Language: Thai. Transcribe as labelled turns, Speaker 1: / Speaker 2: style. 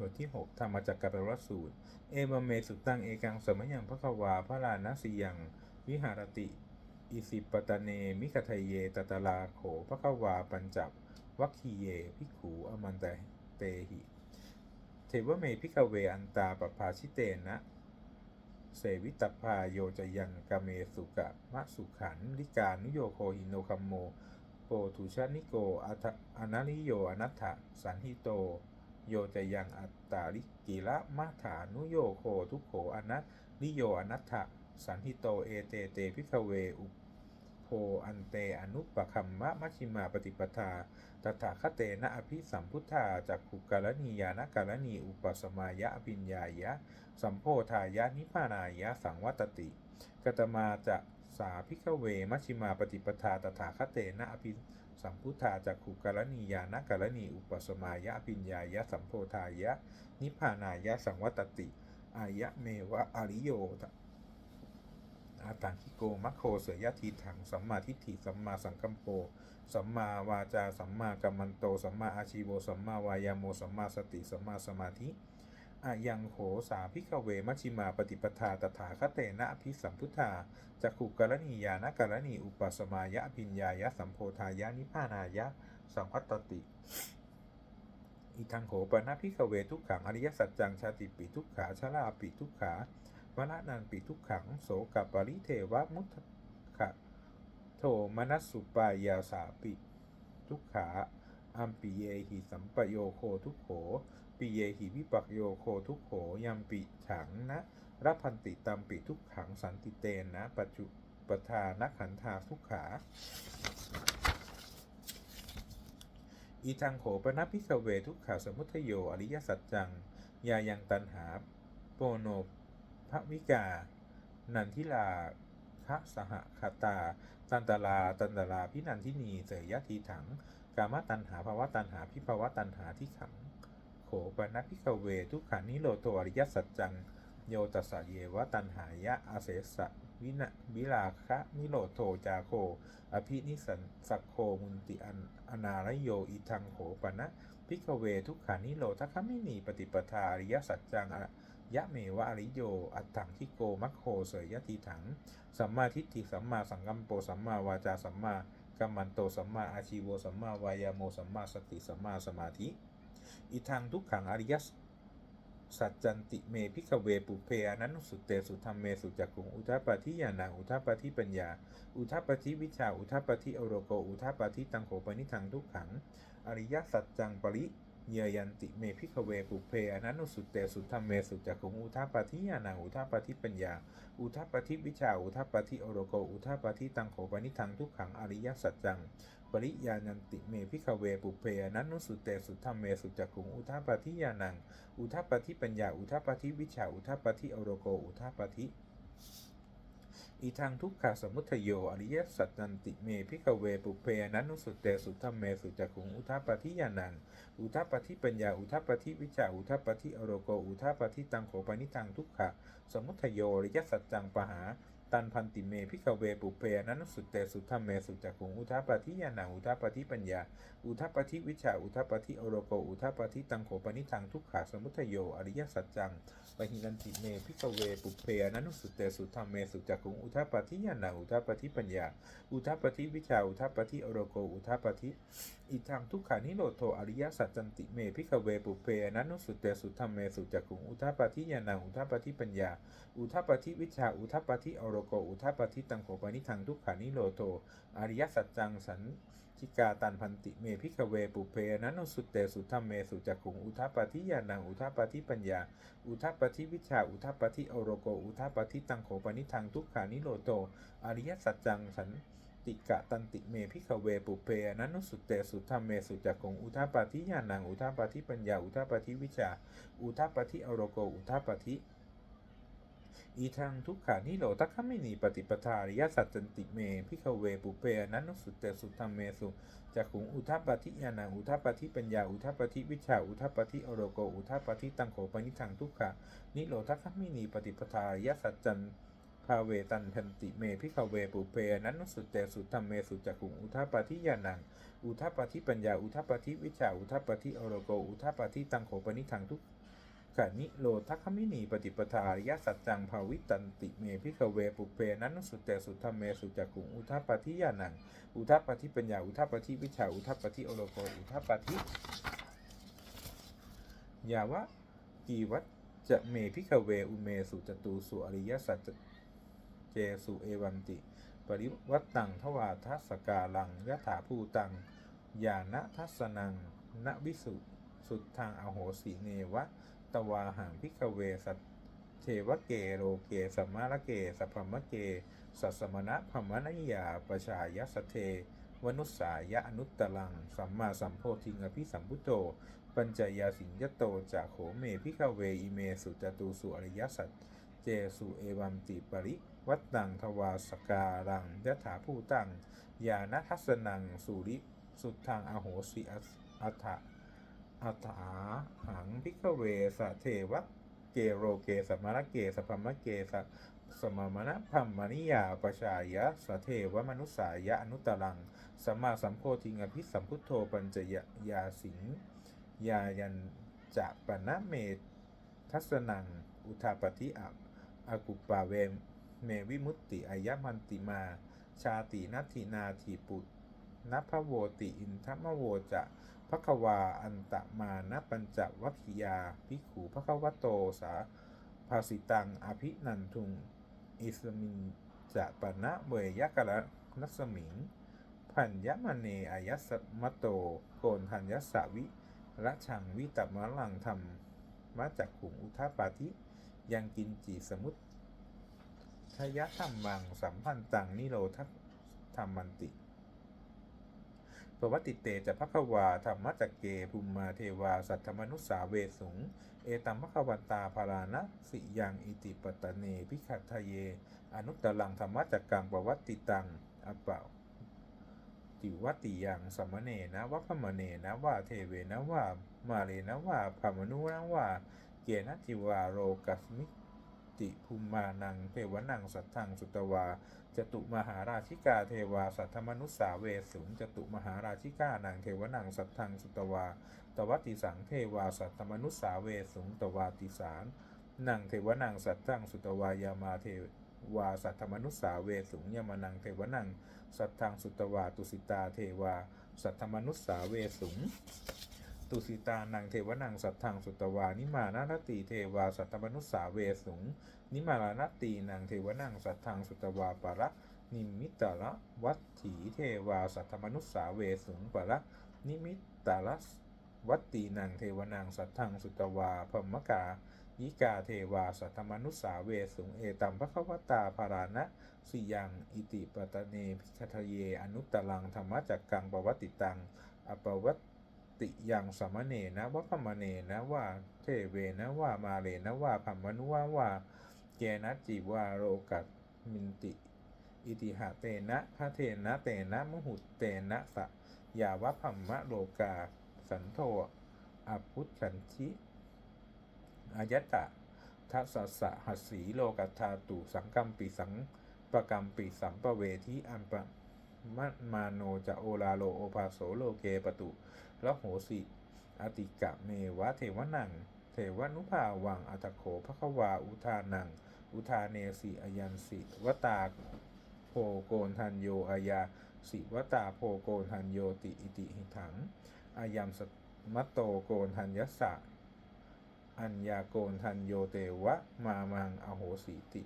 Speaker 1: บทที่ 6 ธรรมจักรกับรสูตร เอวเมสุตังเอกังสมยังพระควาพระลานสียัง วิหารติ อิสิปตะเน มิกทะเยตตะลาโขพระควาปัญจับวัคคีเย พิกขูอมันตเตหิ เทวเมพิกเวอันตาปภาชิเตนะ เสวิตพาโยจะยังกเมสุกะมะสุขันลิกานุโยโคหิโนคัมโม โปทุชานิโกอัตอนาลิโยอนัตถะสันหิโต โยจะยังอัตตาลิกิละมาถานุโยโคทุกโขอนัตลิโยอนัตถะสันหิโตเอเตเตพิกเวอุโพอันเตอนุปคัมมะมัชิมาปฏิปทาตถาคเตนะอภิสัมพุทธาจากขุกาลนียานกาลนีอุปสมายะอภิญญายะ สัมโพธายะนิพานายะสังวัตติกตมาจะสาพิกเวมัชิมาปฏิปทาตถาคเตนะอภิ สัมพุทธาจากขุกาลนียานกาลนีอุปสมายะอภิญญายะสัมโพธายะ นิพพานายะสังวัตติ อายะเมวะอริโยตอาตังคิโกมัคโคเสยทีถังสัมมาทิฏฐิสัมมาสังกัมโปสัมมาวาจาสัมมากัมมันโตสัมมาอาชีโวสัมมาวายาโมสัมมาสติสัมมาสมาธิ อายังโหสาพิกเวมัชิมาปฏิปทาตถาคเตนะอภิสัมพุทธาจักขุกรณียานกรณีอุปสมายะอภิญญายะสัมโพธายะนิพานายะสังวัตติ อิทังโหปนะพิกเวทุกขังอริยสัจจังชาติปิทุกขาชราปิทุกขามรณันปิทุกขังโสกับปริเทวมุทขะโทมนัสสุปายาสาปิทุกขา อัมปิเยหิสัมปโยโคทุกโขปิเยหิวิปักโยโคทุกโขยัมปิฉังนะรัพันติตัมปิทุกขังสันติเตนนะปัจจุปทานักขันธาทุกขา อีทังโขปนะพิกเวทุกขาสมุทโยอริยสัจจัง ยายังตันหาโปโนภวิกา นันทิลาคะสหคตา ตันตลา ตันตลาพินันทินีเสยยะทีถังามตันหาภาวะตันหาพิภาวะตันหาที่ขัง โขปนะพิกเว ทุกขานิโรโตอริยสัจจัง โยตัสเยวะตันหายะอาเสสะวินะวิลาคะนิโรโทจาโค อภินิสันสักโคมุนติอันอนารโยอิทังโหปนะพิกเวทุกขานิโรทัคมินีปฏิปทาอริยสัจจังยะเมวะอริโย อัตถังทิโกมัคโคเสยยะทีถัง สัมมาทิฏฐิสัมมาสังกัมโปสัมมาวาจาสัมมา กัมมันโตสัมมาอาชีโวสัมมาวายาโมสัมมาสติสัมมาสมาธิ อิทังทุกขังอริยสัจจันติเมพิกเวปุเพอนันสุเตสุธรรมเมสุจักุงอุทัปปทิยานังอุทัปปทิปัญญา อุทัปปทิวิชา อุทัปปทิอโรโก อุทัปปทิตังโขปนิทังทุกขัง อริยสัจจังปริ เยยันติเมพิกเวปุเพอนันุสุเตสุธรรมเมสุจักขุงอุทัปปฏิยานังอุทัปปฏิปัญญา อุทัปปฏิวิชาอุทัปปฏิอโรโกอุทัปปฏิตังโขปนิทังทุกขังอริยสัจจัง ปริยานันติเมพิกเวปุเพอนันุสุเตสุธรรมเมสุจักขุงอุทัปปฏิยานัง อุทัปปฏิปัญญา อุทัปปฏิวิชาอุทัปปฏิอโรโกอุทัปปฏิ อีทางทุกขาสมุทโย อริยสัจจันติเมพิกเวปุเพอนันุสุเตสุธรรมเมสุจักขุงอุทัปปฏิยานัง อุทัปปฏิปัญญา อุทัปปฏิวิชา อุทัปปฏิอโรโก อุทัปปฏิตังโขปนิทังทุกขะสมุทโย อริยสัจจังปหา ตันพันติเมพิกเวปุเพอนั้นตุสุเตสุธรรมเมสุจักขุงอุทัปปิยานังอุทัปปิปัญญา อุทัปปิวิชาอุทัปปิอโรโกอุทัปปิตังโขปนิทังทุกขะสมุทโยอริยสัจจังปหินันติเมพิกเวปุเพอนั้นตุสุเตสุธรรมเมสุจักขุงอุทัปปิยานังอุทัปปิปัญญา อุทัปปิวิชาอุทัปปิอโรโกอุทัปปฏิ อิทังทุกขานิโรโทอริยสัจจันติเมพิกเวปุเพอนันุสุเตสุธรรมเมสุจักขุงอุทัปปฏิยานังอุทัปปฏิปัญญา อุทัปปฏิวิชาอุทัปปฏิอโรโกอุทัปปฏิตังโขปนิทังทุกขานิโรโทอริยสัจจังสันชิกาตันพันติเมพิกเวปุเพอนันุสุเตสุธรรมเมสุจักขุงอุทัปปฏิยานังอุทัปปฏิปัญญา อุทัปปฏิวิชาอุทัปปฏิอโรโกอุทัปปฏิตังโขปนิทังทุกขานิโรโตอริยสัจจังสัน ติกะตันติเมพิกเวปุเพอนันุสุเตสุธรรมเมสุจักขุงอุทัปปฏิยานังอุทัปปฏิปัญญาอุทัปปฏิวิชา อุทัปปฏิอโรโกอุทัปปฏิอีทางทุกขานิโรตัคขมินีปฏิปทาริยสัจจันติเมพิกเวปุเพอนันุสุเตสุธรรมเมสุจักขุงอุทัปปฏิยานังอุทัปปฏิปัญญาอุทัปปฏิวิชาอุทัปปฏิอโรโกอุทัปปฏิตังโขปนิทังทุกขานิโรทัคขมินีปฏิปทาริยสัจจันาเวตันทันติเมพิกเวปุเพนั้นตุสุเตสุดธรรมเมสุจักขุงอุทัปปฏิยานัง อุทัปปฏิปัญญา อุทัปปฏิวิชา อุทัปปฏิอโรโก อุทัปปฏิตังโขปนิทังทุกะนิโรธคมินีปฏิปทาอริยสัจจังภาวิตันติเมพิกเวปุเพนั้นสุเตสุดธรรมเมสุจักขุงอุทัปปฏิญาณัง อุทัปปฏิปัญญา อุทัปปฏิวิชา อุทัปปฏิอโลโก อุทัปปฏิยาวะกีวัจจะเมพิกเวอุเมสุจตูสุอริยสัจ เจสุเอวันติ ปริวัตตังทวาทัสกาลังยะถาภูตังญาณทัสนังณวิสุสุดทางอโหสีเนวะ ตวาหังพิกเวสัตเทวเกโรเกสัมมาระเกสัพพมะเก สัสมณะพมนิยาปชายสเท วนุสายะอนุตตลัง สัมมาสัมโพธิงอภิสัมพุโต ปัญจยาสิงยโตจากโขเมพิกเวอิเมสุจตูสุอริยสัจเจสุเอวัมติปริ วัตตังทวาสการังยถาภูตังญาณทัสนังสุริสุดทางอโหสิอัฏฐะอัฏฐาหังพิกเวสะเทวะเกโรเกสมารเกสพมะเกสสมมณพัมมนิยาปชายะสะเทวมนุสายะอนุตตรังสัมมาสัมโพธิงอภิสัมพุทโธปัญจยยาสิงยายันจะปนะเมทัสนัง อุทาปฏิอักอากุปปาเวม เมวิมุตติอายะมันติมา ชาตินัตถินาทีปุตนัพพโวติอินทมโวจะภควาอันตะมานะปัญจวัคคียาภิกขุภควโตสาภาสิตังอภินันทุง อิสมินจะปะนะเวยกะละนัสมิงพันยะมเนอายัสมโตโกนทันยสสวิละชังวิตัมะลังธรรมมาจากขุงอุทาปาธิยังกินจีสมุต ทยะธรรมังสัมพันตังนิโรธธรรมันติปวัติเตจะภควาธรรมจักเกภูมิมาเทวา สัทธมนุสสาเวสุง เอตัมภควันตาภารานะสิยังอิติปตะเนพิขัตทะเย อนุตตรังธรรมจักกังปวัติตังอปเปาติวัติยังสมมเนนะวัพมเนนะว่าเทเวนะว่ามาเลนะว่าพามนุนะว่าเกนะจิวาโรกัสมิ ติภูมานังเทวนังสัทธังสุตวาจตุมหาราชิกาเทวาสัทธมนุสสาเวสุงจตุมหาราชิกานังเทวนังสัทธังสุตวาตวัติสังเทวาสัทธมนุสสาเวสุงตวาติสารนังเทวนังสัทธังสุตวายามาเทวาสัทธมนุสสาเวสุงยามานังเทวนังสัทธังสุตวาตุสิตาเทวาสัทธมนุสสาเวสุง ตุสิตานังเทวนังสัทธังสุตวา นิมานานติเทวาสัทธมนุสสาเวสุง นิมาลานตีนังเทวนังสัทธังสุตวาปะระนิมิตละวัตถีเทวาสัทธมนุสสาเวสุงปะระนิมิตละวัตตีนังเทวนังสัทธังสุตวาพมกายิกาเทวาสัทธมนุสสาเวสุงเอตัมภควตาภารานะสิยังอิติปตะเนพิคทะเย อนุตตรังธรรมจักกังปวัตติตังอปวัต ติยังสมเนนะวัพมเนนะว่าเทเวนะว่ามาเลนะว่าพัมมนุว่าว่าเกนะจีวาโรกัตมินติ อิติหะเตนะพระเทนะเตนะมหุตเตนะสะยาวะพัมมะโลกา สันโทอพุทธันชิอายตะทัสสะหัสสีโลกัตถาตุสังกัมปิสังปะกรรมปิสัมปเวทิอันปะ มะมาโนจะโอลาโลโอภาโสโลเกปตุละโหสิอติกะเมวะเทวนัง เทวนุภาวังอัตโขภควาอุทานัง อุทาเนสิอยันสิวตาโพโกนทันโยอายา สิวตาโพโกนทันโยติอิติหิถัง อายัมสมัตโตโกนทันยสสะอัญญาโกนทันโยเตวะ มามังอโหสีติ